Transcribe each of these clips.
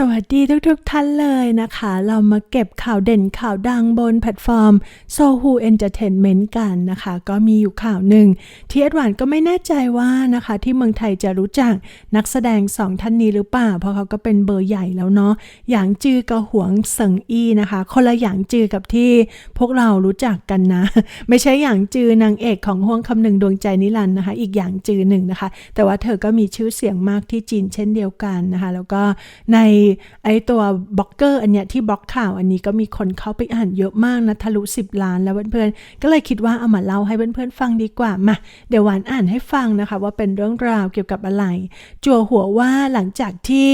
สวัสดีทุกๆทท่านเลยนะคะ เรามาเก็บข่าวเด่นข่าวดังบนแพลตฟอร์ม Sohu Entertainment กันนะคะ ก็มีอยู่ข่าวหนึ่งที่เอ็ดวานก็ไม่แน่ใจว่านะคะ ที่เมืองไทยจะรู้จักนักแสดงสองท่านนี้หรือเปล่า เพราะเขาก็เป็นเบอร์ใหญ่แล้วเนาะหยางจือกับหวงเซิงอี้นะคะ คนละหยางจือกับที่พวกเรารู้จักกันนะ ไม่ใช่หยางจือนางเอกของห่วงคำหนึ่งดวงใจนิรันดร์นะคะ อีกหยางจือหนึ่งนะคะ แต่ว่าเธอก็มีชื่อเสียงมากที่จีนเช่นเดียวกันนะคะ แล้วก็ในไอตัวบล็อกเกอร์อันเนี้ยที่บล็อกข่าวอันนี้ก็มีคนเข้าไปอ่านเยอะมากนะทะลุ10 ล้านแล้วเพื่อนๆก็เลยคิดว่าเอามาเล่าให้เพื่อนๆฟังดีกว่ามาเดี๋ยวหวานอ่านให้ฟังนะคะว่าเป็นเรื่องราวเกี่ยวกับอะไร จั่วหัวว่าหลังจากที่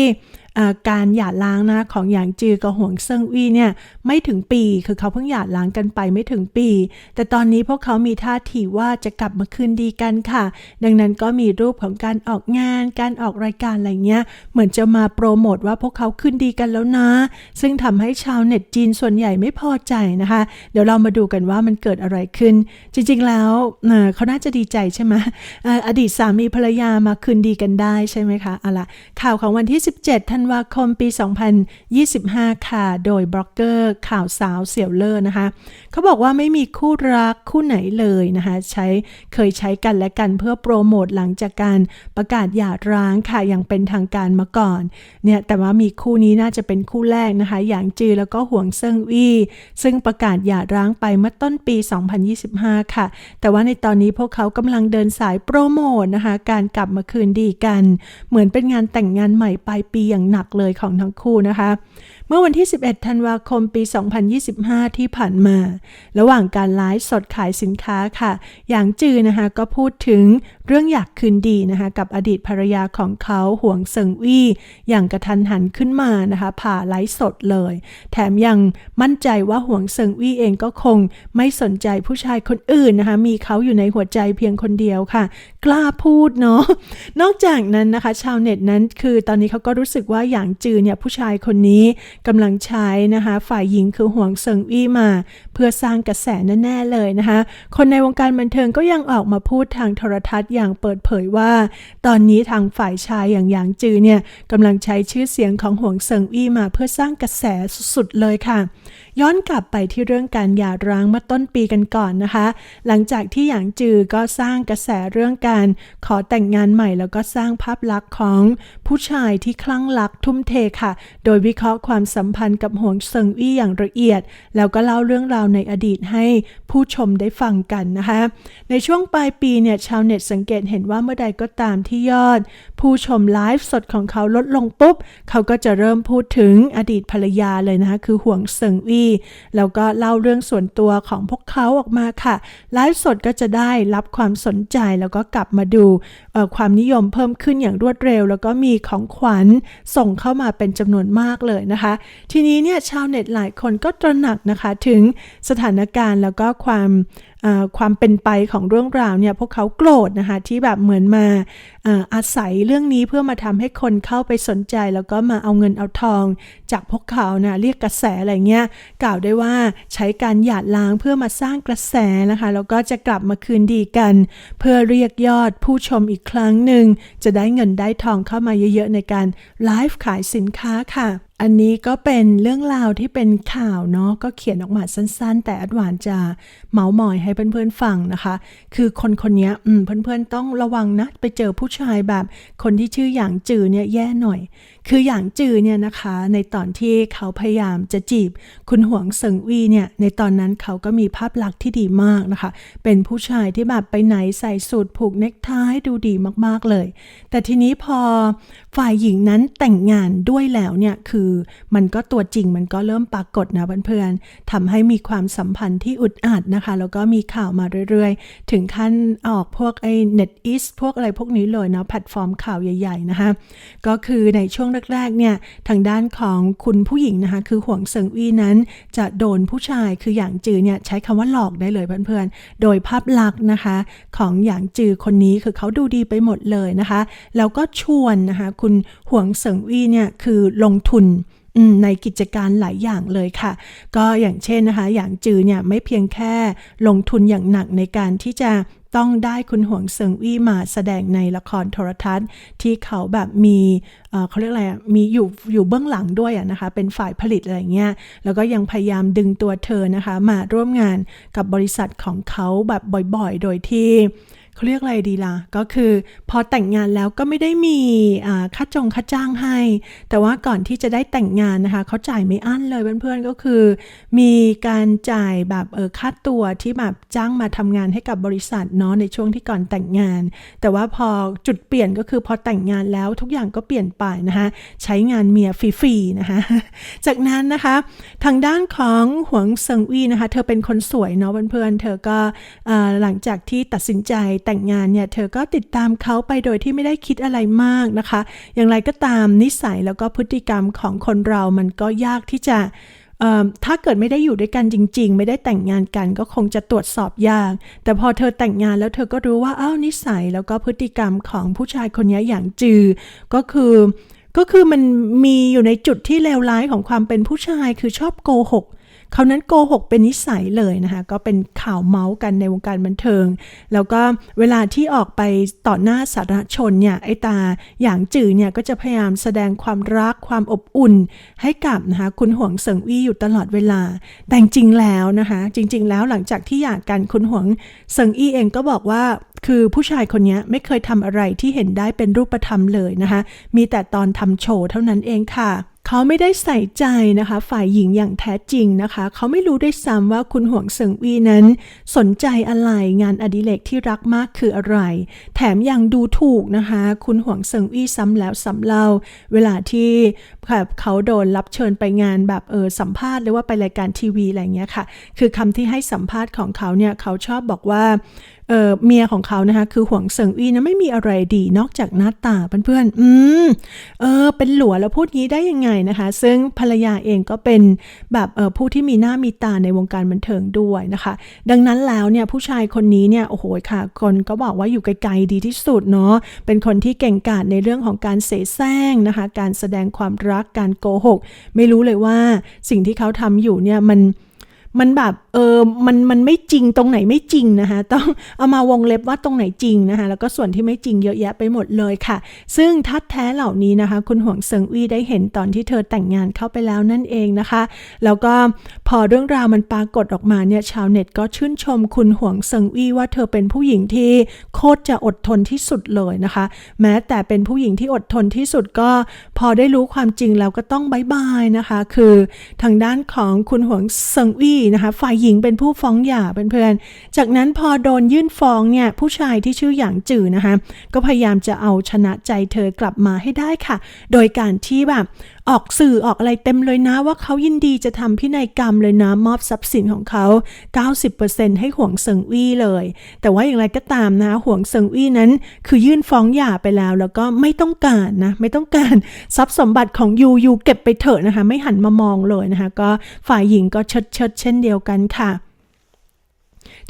การหย่าร้างนะของหยางจือกับหวงเซิงวี่เนี่ยไม่ถึงปีคือเขาเพิ่งหย่าร้างกันไปไม่ถึงปี แต่ตอนนี้พวกเขามีท่าทีว่าจะกลับมาคืนดีกันค่ะ ดังนั้นก็มีรูปของการออกงาน การออกรายการอะไรเงี้ยเหมือนจะมาโปรโมทว่าพวกเขาคืนดีกันแล้วนะ ซึ่งทำให้ชาวเน็ตจีนส่วนใหญ่ไม่พอใจนะคะ เดี๋ยวเรามาดูกันว่ามันเกิดอะไรขึ้น จริงๆแล้วเขาน่าจะดีใจใช่ไหมอออดีตสามีภรรยามาคืนดีกันได้ใช่ไหมคะเอาล่ะข่าวของวันที่ 17ธันวาคมปี 2025 ค่ะ โดยบล็อกเกอร์ข่าวสาวเสี่ยวเลอร์นะคะ เขาบอกว่าไม่มีคู่รักคู่ไหนเลยนะคะ ใช้เคยใช้กันและกันเพื่อโปรโมทหลังจากการประกาศหย่าร้างค่ะ อย่างเป็นทางการมาก่อน เนี่ย แต่ว่ามีคู่นี้น่าจะเป็นคู่แรกนะคะ อย่างจือแล้วก็ห่วงเซิงวี่ซึ่งประกาศหย่าร้างไปเมื่อต้นปี 2025 ค่ะ แต่ว่าในตอนนี้พวกเขากำลังเดินสายโปรโมทนะคะ การกลับมาคืนดีกัน เหมือนเป็นงานแต่งงานใหม่ปลายปีอย่างหนักเลยของทั้งคู่นะคะ เมื่อวันที่ 11 ธันวาคม ปี 2025 ที่ผ่านมา ระหว่างการไลฟ์สดขายสินค้าค่ะ อย่างจือนะคะก็พูดถึงเรื่องอยากคืนดีนะคะกับอดีตภรรยาของเขาห่วงเซิงวี่อย่างกระทันหันขึ้นมานะคะผ่าไลฟ์สดเลย แถมยังมั่นใจว่าห่วงเซิงวี่เองก็คงไม่สนใจผู้ชายคนอื่นนะคะมีเขาอยู่ในหัวใจเพียงคนเดียวค่ะ กล้าพูดเนาะนอกจากนั้นนะคะชาวเน็ตนั้นคือตอนนี้เขาก็รู้สึกว่าอย่างจือเนี่ยผู้ชายคนนี้กำลังใช้นะคะ ฝ่ายหญิงคือห่วงเซิงอี้มา เพื่อสร้างกระแสแน่ๆเลยนะคะ คนในวงการบันเทิงก็ยังออกมาพูดทางโทรทัศน์อย่างเปิดเผยว่า ตอนนี้ทางฝ่ายชายอย่างหยางจือเนี่ยกำลังใช้ชื่อเสียงของห่วงเซิงอี้มาเพื่อสร้างกระแสสุดๆเลยค่ะ ย้อนกลับไปที่เรื่องการหย่าร้างเมื่อต้นปีกันก่อนนะคะ หลังจากที่หยางจือก็สร้างกระแสเรื่องการขอแต่งงานใหม่แล้วก็สร้างภาพลักษณ์ของผู้ชายที่คลั่งรักทุ่มเทค่ะ โดยวิเคราะห์ความสัมพันธ์กับหวงเซิงอี้อย่างละเอียด แล้วก็เล่าเรื่องราวในอดีตให้ผู้ชมได้ฟังกันนะคะ ในช่วงปลายปีเนี่ยชาวเน็ตสังเกตเห็นว่าเมื่อใดก็ตามที่ยอด ผู้ชมไลฟ์สดของเขาลดลงปุ๊บ เขาก็จะเริ่มพูดถึงอดีตภรรยาเลยนะคะ คือห่วงเซิงอี้แล้วก็เล่าเรื่องส่วนตัวของพวกเขาออกมาค่ะไลฟ์สดก็จะได้รับความสนใจแล้วก็กลับมาดูความนิยมเพิ่มขึ้นอย่างรวดเร็ว แล้วก็มีของขวัญส่งเข้ามาเป็นจำนวนมากเลยนะคะทีนี้เนี่ยชาวเน็ตหลายคนก็ตระหนักนะคะถึงสถานการณ์แล้วก็ความ ความเป็นไปของเรื่องราวเนี่ยพวกเขาโกรธนะคะที่แบบเหมือนมาอาศัยเรื่องนี้เพื่อมาทำให้คนเข้าไปสนใจ แล้วก็มาเอาเงินเอาทอง จากพวกเขานะเรียกกระแสอะไรเงี้ยกล่าวได้ว่าใช้การหยาดล้างเพื่อมาสร้างกระแสนะคะแล้วก็จะกลับมาคืนดีกัน เพื่อเรียกยอดผู้ชมอีกครั้งหนึ่งจะได้เงินได้ทองเข้ามาเยอะๆในการไลฟ์ขายสินค้าค่ะอันนี้ก็เป็นเรื่องราวที่เป็นข่าวเนาะก็เขียนออกมาสั้นๆ แต่อัดหวานจะเมาส์มอยให้เพื่อนๆฟังนะคะ คือคนคนนี้อืมเพื่อนๆต้องระวังนะ ไปเจอผู้ชายแบบคนที่ชื่ออย่างจือเนี่ยแย่หน่อย คืออย่างจือเนี่ยนะคะ ในตอนที่เขาพยายามจะจีบ คุณหวงเซิงวีเนี่ยในตอนนั้นเขาก็มีภาพลักษณ์ที่ดีมากนะคะ เป็นผู้ชายที่แบบไปไหนใส่สูทผูกเนคไทดูดีมากๆเลย แต่ทีนี้พอฝ่ายหญิงนั้นแต่งงานด้วยแล้วเนี่ยคือมันก็ตัวจริงมันก็เริ่มปรากฏนะเพื่อนๆทำให้มีความสัมพันธ์ที่อุดอัดนะคะ แล้วก็มีข่าวมาเรื่อยๆ ถึงขั้นออกพวกไอ้ Net e a s พวกอะไรพวกนี้เลยนะแพลตฟอร์มข่าวใหญ่ ๆนะคะ ก็คือในช่วงแรกๆเนี่ยทางด้านของคุณผู้หญิงนะคะคือห่วงเซิงอี้นั้น จะโดนผู้ชายคืออย่างจือเนี่ยใช้คำว่าหลอกได้เลยเพื่อนๆ โดยภาพลักษณ์นะคะของอย่างจือคนนี้คือเขาดูดีไปหมดเลยนะคะ แล้วก็ชวนนะคะคุณห่วงเซิงอี้เนี่ยคือลงทุนในกิจการหลายอย่างเลยค่ะ ก็อย่างเช่นนะคะ อย่างจือเนี่ยไม่เพียงแค่ลงทุนอย่างหนักในการที่จะ ต้องได้คุณหวงเซิงอี้มาแสดงในละครโทรทัศน์ ที่เขาแบบมีเขาเรียกอะไรอะมีอยู่อยู่เบื้องหลังด้วยอะนะคะ เป็นฝ่ายผลิตอะไรเงี้ยแล้วก็ยังพยายามดึงตัวเธอนะคะ มาร่วมงานกับบริษัทของเขาแบบบ่อยๆ โดยที่ เขาเรียกอะไรดีล่ะ ก็คือพอแต่งงานแล้วก็ไม่ได้มีค่าจงค่าจ้างให้ แต่ว่าก่อนที่จะได้แต่งงานนะคะเขาจ่ายไม่อั้นเลยเพื่อนๆ ก็คือ มีการจ่ายแบบเออค่าตัวที่แบบจ้างมาทำงานให้กับบริษัทเนาะในช่วงที่ก่อนแต่งงาน แต่ว่าพอจุดเปลี่ยนก็คือพอแต่งงานแล้วทุกอย่างก็เปลี่ยนไปนะคะใช้งานเมียฟรีๆนะคะจากนั้นนะคะทางด้านของหวงเซิงอี้นะคะเธอเป็นคนสวยเนาะเพื่อนๆเธอก็เอ่อหลังจากที่ตัดสินใจแต่งงานเนี่ยเธอก็ติดตามเขาไปโดยที่ไม่ได้คิดอะไรมากนะคะ อย่างไรก็ตามนิสัยแล้วก็พฤติกรรมของคนเรามันก็ยากที่จะถ้าเกิดไม่ได้อยู่ด้วยกันจริง ๆ ไม่ได้แต่งงานกันก็คงจะตรวจสอบยาก แต่พอเธอแต่งงานแล้วเธอก็รู้ว่าอ้าวนิสัยแล้วก็พฤติกรรมของผู้ชายคนนี้อย่างจือ ก็คือก็คือมันมีอยู่ในจุดที่เลวร้ายของความเป็นผู้ชายคือชอบโกหก เขานั้นโกหกเป็นนิสัยเลยนะคะ ก็เป็นข่าวเมาส์กันในวงการบันเทิง แล้วก็เวลาที่ออกไปต่อหน้าสาธารณชนเนี่ยไอตาอย่างจื่อเนี่ยก็จะพยายามแสดงความรักความอบอุ่น ให้กับนะคะคุณห่วงเสิงอี้อยู่ตลอดเวลา แต่จริงแล้วนะคะ จริง ๆ แล้วหลังจากที่หย่ากันคุณห่วงเสิงอี้เองก็บอกว่าคือผู้ชายคนนี้ไม่เคยทำอะไรที่เห็นได้เป็นรูปธรรมเลยนะคะ มีแต่ตอนทำโชว์เท่านั้นเองค่ะ เขาไม่ได้ใส่ใจนะคะ ฝ่ายหญิงอย่างแท้จริงนะคะ เขาไม่รู้ด้วยซ้ำว่าคุณห่วงเซิงวีนั้น สนใจอะไรงานอดิเรกที่รักมากคืออะไร แถมยังดูถูกนะคะ คุณห่วงเซิงวีซ้ำแล้วซ้ำเล่า เวลาที่แบบเขาโดนรับเชิญไปงานแบบเออสัมภาษณ์หรือว่าไปรายการทีวีอะไรเงี้ยค่ะ คือคำที่ให้สัมภาษณ์ของเขาเนี่ยเขาชอบบอกว่าเออเมียของเขานะคะคือหวงเซิงอี้นะไม่มีอะไรดีนอกจากหน้าตาเพื่อนๆอืมเออเป็นหลัวแล้วพูดงี้ได้ยังไงนะคะ ซึ่งภรรยาเองก็เป็นแบบเออผู้ที่มีหน้ามีตาในวงการบันเทิงด้วยนะคะ ดังนั้นแล้วเนี่ยผู้ชายคนนี้เนี่ยโอ้โหค่ะ คนก็บอกว่าอยู่ไกลๆดีที่สุดเนาะเป็นคนที่เก่งกาจในเรื่องของการเสแสร้งนะคะ การแสดงความรักการโกหก ไม่รู้เลยว่าสิ่งที่เขาทำอยู่เนี่ยมัน มันแบบเออมันมันไม่จริงตรงไหนไม่จริงนะคะ ต้องเอามาวงเล็บว่าตรงไหนจริงนะคะ แล้วก็ส่วนที่ไม่จริงเยอะแยะไปหมดเลยค่ะ ซึ่งทัดแท้เหล่านี้นะคะ คุณห่วงเซิงอี้ได้เห็นตอนที่เธอแต่งงานเข้าไปแล้วนั่นเองนะคะ แล้วก็พอเรื่องราวมันปรากฏออกมาเนี่ยชาวเน็ตก็ชื่นชมคุณห่วงเซิงอี้ว่าเธอเป็นผู้หญิงที่โคตรจะอดทนที่สุดเลยนะคะ แม้แต่เป็นผู้หญิงที่อดทนที่สุดก็ พอได้รู้ความจริงแล้วก็ต้องบายบายนะคะ คือทางด้านของคุณห่วงเซิงอี้นะคะ ฝ่ายหญิงเป็นผู้ฟ้องหย่าเพื่อนๆ จากนั้นพอโดนยื่นฟ้องเนี่ยผู้ชายที่ชื่อหยางจือนะคะ ก็พยายามจะเอาชนะใจเธอกลับมาให้ได้ค่ะ โดยการที่แบบออกสื่อออกอะไรเต็มเลยนะว่าเขายินดีจะทำพินัยกรรมเลยนะมอบทรัพย์สินของเขา 90%ให้หวงเซิงอี้เลย แต่ว่าอย่างไรก็ตามนะหวงเซิงอี้นั้น คือยื่นฟ้องหย่าไปแล้ว แล้วก็ไม่ต้องการนะไม่ต้องการทรัพย์สมบัติของยูยูเก็บไปเถอะนะคะ ไม่หันมามองเลยนะคะ ก็ฝ่ายหญิงก็เชิดเชิดเช่นเดียวกันค่ะ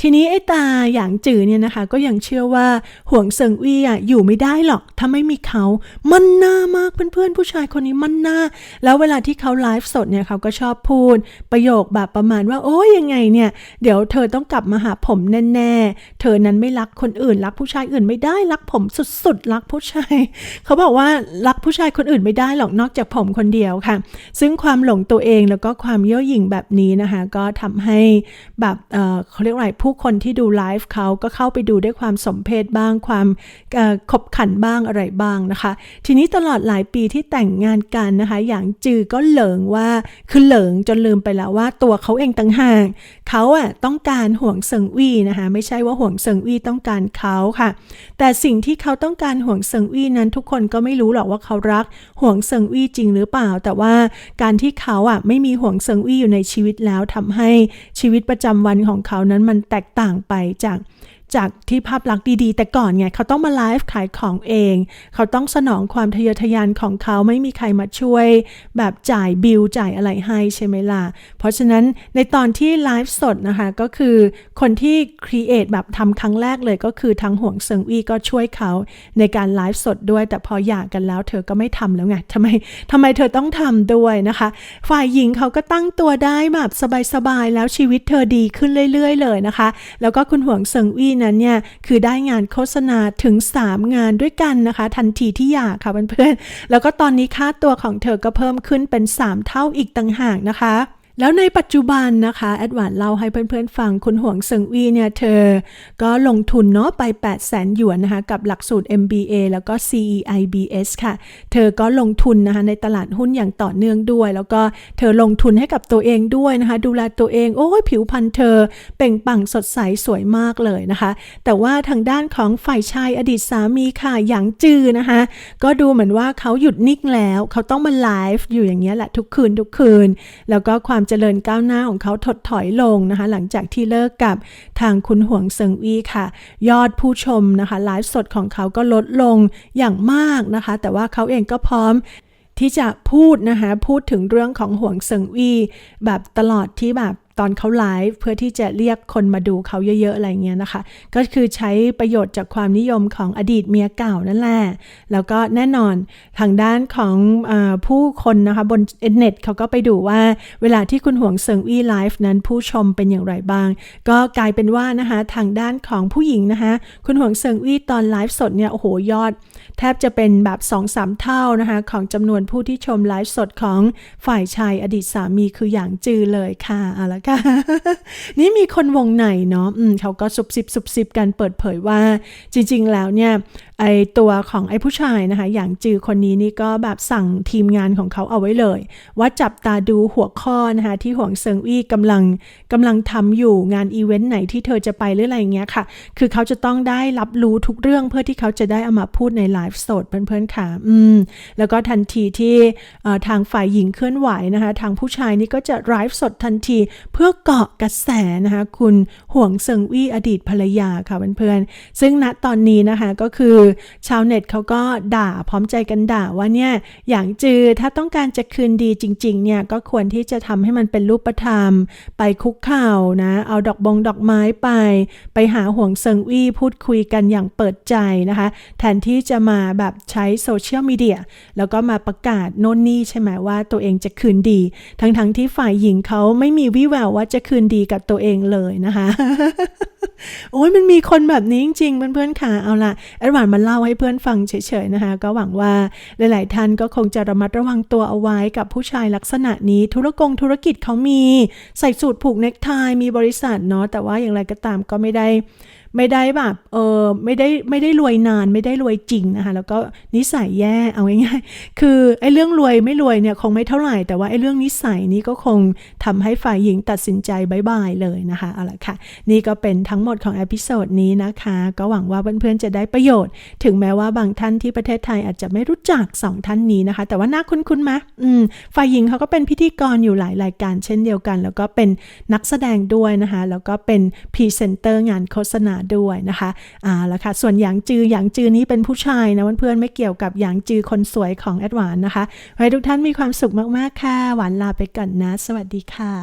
ทีนี้ไอ้ตาอย่างจือเนี่ยนะคะ ก็ยังเชื่อว่าห่วงเซิงอี้อะอยู่ไม่ได้หรอกถ้าไม่มีเขามันหน้ามากเพื่อนๆผู้ชายคนนี้มันหน้า แล้วเวลาที่เขาไลฟ์สดเนี่ยเขาก็ชอบพูด ประโยคแบบประมาณว่า โอ้ยยังไงเนี่ย เดี๋ยวเธอต้องกลับมาหาผมแน่ๆ เธอนั้นไม่รักคนอื่น รักผู้ชายอื่นไม่ได้รักผมสุดๆ รักผู้ชายเขาบอกว่ารักผู้ชายคนอื่นไม่ได้หรอกนอกจากผมคนเดียวค่ะ ซึ่งความหลงตัวเองแล้วก็ความเย่อหยิ่งแบบนี้นะคะ ก็ทำให้แบบเออเขาเรียกว่าอะไรผู้คนที่ดูไลฟ์เขาก็เข้าไปดูด้วยความสมเพศบ้างความขบขันบ้างอะไรบ้างนะคะ ทีนี้ตลอดหลายปีที่แต่งงานกันนะคะ อย่างจือก็เหลิงว่าคือเหลิงจนลืมไปแล้วว่าตัวเขาเองต่างหากเขาอะต้องการห่วงเซิงวี่นะคะไม่ใช่ว่าห่วงเซิงวี่ต้องการเขาค่ะ แต่สิ่งที่เขาต้องการห่วงเซิงวี่นั้นทุกคนก็ไม่รู้หรอกว่าเขารักห่วงเซิงวี่จริงหรือเปล่า แต่ว่าการที่เขาอะไม่มีห่วงเซิงวี่อยู่ในชีวิตแล้วทำให้ชีวิตประจำวันของเขานั้นมันแตกต่างไปจาก จากที่ภาพลักษณ์ดีๆ แต่ก่อนไงเขาต้องมาไลฟ์ขายของเอง เขาต้องสนองความทะเยอทะยานของเขาไม่มีใครมาช่วย แบบจ่ายบิลจ่ายอะไรให้ใช่ไหมล่ะ เพราะฉะนั้นในตอนที่ไลฟ์สดนะคะก็คือคนที่ครีเอทแบบทำครั้งแรกเลยก็คือทั้งห่วงเซิงอี้ก็ช่วยเขาในการไลฟ์สดด้วย แต่พอหย่ากันแล้วเธอก็ไม่ทำแล้วไงทำไมทำไมเธอต้องทำด้วยนะคะ ฝ่ายหญิงเขาก็ตั้งตัวได้แบบสบายๆแล้วชีวิตเธอดีขึ้นเรื่อย ๆ เลยนะคะ แล้วก็คุณห่วงเซิงอี้นั้นเนี่ยคือได้งานโฆษณาถึง 3 งานด้วยกันนะคะ ทันทีที่อยากค่ะเพื่อนๆแล้วก็ตอนนี้ค่าตัวของเธอก็เพิ่มขึ้นเป็น 3 เท่าอีกต่างหากนะคะ แล้วในปัจจุบันนะคะแอดวานเล่าให้เพื่อนๆฟังคุณหวงเซิงวีเนี่ยเธอ ก็ลงทุนเนาะไป 8 0 0แสนหยวนนะคะกับหลักสูตร MBA แล้วก็ CEIBS ค่ะ เธอก็ลงทุนนะคะในตลาดหุ้นอย่างต่อเนื่องด้วย แล้วก็เธอลงทุนให้กับตัวเองด้วยนะคะ ดูแลตัวเอง โอ้ยผิวพรรณเธอ เป่งปังสดใสสวยมากเลยนะคะ แต่ว่าทางด้านของฝ่ายชายอดีตสามีค่ะหยางจือนะคะก็ดูเหมือนว่าเขาหยุดนิ่งแล้ว เขาต้องมาไลฟ์อยู่อย่างเงี้ยแหละทุกคืนทุกคืน แล้วก็ความเจริญก้าวหน้าของเขาถดถอยลงนะคะ หลังจากที่เลิกกับทางคุณหวงเซิงวีค่ะ ยอดผู้ชมนะคะไลฟ์สดของเขาก็ลดลงอย่างมากนะคะ แต่ว่าเขาเองก็พร้อมที่จะพูดนะคะ พูดถึงเรื่องของห่วงเซิงวีแบบตลอดที่แบบ ตอนเขาไลฟ์เพื่อที่จะเรียกคนมาดูเขาเยอะๆอะไรเงี้ยนะคะ ก็คือใช้ประโยชน์จากความนิยมของอดีตเมียเก่านั่นแหละแล้วก็แน่นอนทางด้านของอผู้คนนะคะบนเน็ตเขาก็ไปดูว่าเวลาที่คุณห่วงเซิงวีไลฟ์นั้นผู้ชมเป็นอย่างไรบ้าง ก็กลายเป็นว่านะคะทางด้านของผู้หญิงนะคะคุณห่วงเซิงวีตอนไลฟ์สดเนี่ยโอ้โหยอด แทบจะเป็นแบบ 2-3 เท่านะคะของจำนวนผู้ที่ชมไลฟ์สดของฝ่ายชายอดีตสามีคืออย่างจือเลยค่ะเอาละค่ะ นี่มีคนวงในเนาะเขาก็ซุบซิบซุบซิบกันเปิดเผยว่า จริง ๆ แล้วเนี่ยไอตัวของไอผู้ชายนะคะ อย่างจือคนนี้นี่ก็แบบสั่งทีมงานของเขาเอาไว้เลย ว่าจับตาดูหัวข้อนะคะ ที่หวงเซิงอี้กำลังกำลังทำอยู่งานอีเวนต์ไหนที่เธอจะไปหรืออะไรอย่างเงี้ยค่ะ คือเขาจะต้องได้รับรู้ทุกเรื่องเพื่อที่เขาจะได้เอามาพูดในไลฟ์สดเพื่อนๆค่ะ อืม แล้วก็ทันทีที่ทางฝ่ายหญิงเคลื่อนไหวนะคะ ทางผู้ชายนี่ก็จะไลฟ์สดทันทีเพื่อเกาะกระแสนะคะ คุณห่วงเซิงวี่อดีตภรรยาค่ะเพื่อนๆซึ่งณตอนนี้นะคะก็คือชาวเน็ตเขาก็ด่าพร้อมใจกันด่าว่าเนี่ยอย่างจือถ้าต้องการจะคืนดีจริงๆเนี่ยก็ควรที่จะทำให้มันเป็นรูปธรรม ไปคุกเข่านะ เอาดอกบงดอกไม้ไป ไปหาห่วงเซิงวี่พูดคุยกันอย่างเปิดใจนะคะ แทนที่จะมาแบบใช้โซเชียลมีเดียแล้วก็มาประกาศโน่นนี่ใช่ไหมว่าตัวเองจะคืนดี ทั้งๆทที่ฝ่ายหญิงเขาไม่มีวิแววว่าจะคืนดีกับตัวเองเลยนะคะ โอ้ยมันมีคนแบบนี้จริงๆเพื่อนๆค่ะเอาละแอดวานมาเล่าให้เพื่อนฟังเฉยๆนะคะ ก็หวังว่าหลายๆท่านก็คงจะระมัดระวังตัวเอาไว้กับผู้ชายลักษณะนี้ธุรกงธุรกิจเขามีใส่สูตรผูกเนคไทมีบริษัทเนาะแต่ว่าอย่างไรก็ตามก็ไม่ได้ ไม่ได้แบบเออไม่ได้ไม่ได้รวยนานไม่ได้รวยจริงนะคะแล้วก็นิสัยแย่เอาง่ายๆคือไอ้เรื่องรวยไม่รวยเนี่ยคงไม่เท่าไหร่แต่ว่าไอ้เรื่องนิสัยนี้ก็คงทำให้ฝ่ายหญิงตัดสินใจบายบายเลยนะคะเอาละค่ะนี่ก็เป็นทั้งหมดของเอพิโซดนี้นะคะ ก็หวังว่าเพื่อนๆจะได้ประโยชน์ ถึงแม้ว่าบางท่านที่ประเทศไทยอาจจะไม่รู้จักสองท่านนี้นะคะ แต่ว่าน่าคุ้นๆไหมอืมฝ่ายหญิงเขาก็เป็นพิธีกรอยู่หลายรายการเช่นเดียวกัน แล้วก็เป็นนักแสดงด้วยนะคะ แล้วก็เป็นพรีเซนเตอร์งานโฆษณาด้วยนะคะอ่าแล้วค่ะ ส่วนหยางจือหยางจือนี้เป็นผู้ชายนะเพื่อนๆไม่เกี่ยวกับหยางจือคนสวยของแอดวานนะคะไว้ทุกท่านมีความสุขมากๆค่ะ หวานลาไปก่อนนะ สวัสดีค่ะ